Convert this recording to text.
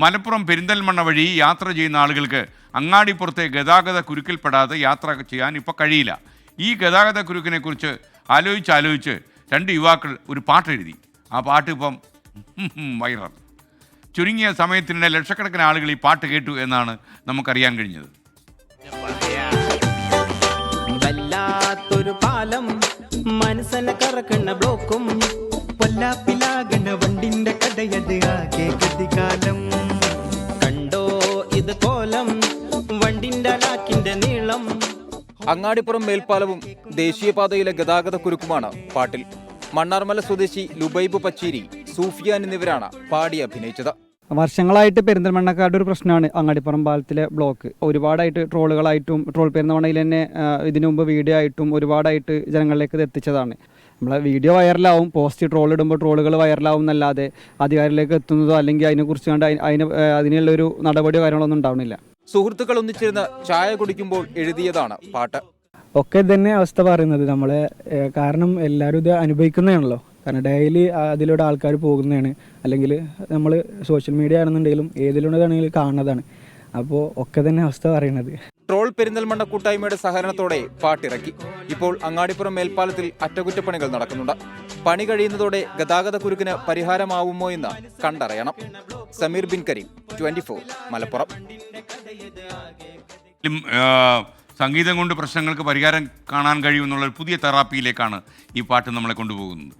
മലപ്പുറം പെരിന്തൽമണ്ണ വഴി യാത്ര ചെയ്യുന്ന ആളുകൾക്ക് അങ്ങാടിപ്പുറത്തെ ഗതാഗത കുരുക്കിൽപ്പെടാതെ യാത്ര ചെയ്യാൻ ഇപ്പോൾ കഴിയില്ല. ഈ ഗതാഗത കുരുക്കിനെക്കുറിച്ച് ആലോചിച്ച് ആലോചിച്ച് രണ്ട് യുവാക്കൾ ഒരു പാട്ടെഴുതി. ആ പാട്ട് ഇപ്പം വൈറൽ. ചുരുങ്ങിയ സമയത്തിനിടെ ലക്ഷക്കണക്കിന് ആളുകൾ ഈ പാട്ട് കേട്ടു എന്നാണ് നമുക്കറിയാൻ കഴിഞ്ഞത്. വല്ലാത്തൊരു പാലം കറക്കുന്ന ബ്ലോക്കും വണ്ടിന്റെ കടയത് ആകെ കണ്ടോ ഇത് കോലം? വണ്ടിന്റെ ലാക്കിന്റെ നീളം. അങ്ങാടിപ്പുറം മേൽപ്പാലവും ദേശീയപാതയിലെ ഗതാഗത കുരുക്കുമാണ് പാട്ടിൽ. മണ്ണാർമല സ്വദേശി ലുബൈബ് പച്ചേരി സൂഫിയാൻ എന്നിവരാണ് പാടി അഭിനയിച്ചത്. വർഷങ്ങളായിട്ട് പെരിന്തൽമണ്ണക്കാരുടെ ഒരു പ്രശ്നമാണ് അങ്ങാടിപ്പുറം പാലത്തിലെ ബ്ലോക്ക്. ഒരുപാടായിട്ട് ട്രോളുകളായിട്ടും ട്രോൾ പെരുന്തമണ്ണയിൽ തന്നെ ഇതിനു മുമ്പ് വീഡിയോ ആയിട്ടും ഒരുപാടായിട്ട് ജനങ്ങളിലേക്ക് ഇത് എത്തിച്ചതാണ്. നമ്മളെ വീഡിയോ വൈറലാവും പോസ്റ്റ് ട്രോൾ ഇടുമ്പോൾ ട്രോളുകൾ വൈറലാവും എന്നല്ലാതെ അധികാരിലേക്ക് എത്തുന്നതോ അല്ലെങ്കിൽ അതിനെക്കുറിച്ച് കണ്ട് അതിന് അതിനുള്ള ഒരു നടപടിയോ കാര്യങ്ങളൊന്നും ഉണ്ടാവുന്നില്ല സുഹൃത്തുക്കൾ ഒന്നിച്ചിരുന്ന് ചായ കുടിക്കുമ്പോൾ എഴുതിയതാണ് പാട്ട്. ഒക്കെ തന്നെ അവസ്ഥ പറയുന്നത്. നമ്മളെ കാരണം എല്ലാവരും ഇത് അനുഭവിക്കുന്നതാണല്ലോ. കാരണം ഡെയിലി അതിലൂടെ ആൾക്കാർ പോകുന്നതാണ്. അല്ലെങ്കിൽ നമ്മൾ സോഷ്യൽ മീഡിയ ആണെന്നുണ്ടെങ്കിലും ഏതിലൂടെയാണെങ്കിലും കാണുന്നതാണ്. അപ്പോൾ ഒക്കെ തന്നെ അവസ്ഥ പറയുന്നത്. പെരിന്തൽമണ്ണ കൂട്ടായ്മയുടെ സഹകരണത്തോടെ പാട്ടിറക്കി. ഇപ്പോൾ അങ്ങാടിപ്പുറം മേൽപ്പാലത്തിൽ അറ്റകുറ്റപ്പണികൾ നടക്കുന്നുണ്ട്. പണി കഴിയുന്നതോടെ ഗതാഗത കുരുക്കിന് പരിഹാരമാവുമോ എന്ന് കണ്ടറിയണം. Sameer bin Kareem twenty four Malappuram. സംഗീതം കൊണ്ട് പ്രശ്നങ്ങൾക്ക് പരിഹാരം കാണാൻ കഴിയുമെന്നുള്ള ഒരു പുതിയ തെറാപ്പിയിലേക്കാണ് ഈ പാട്ട് നമ്മളെ കൊണ്ടുപോകുന്നത്.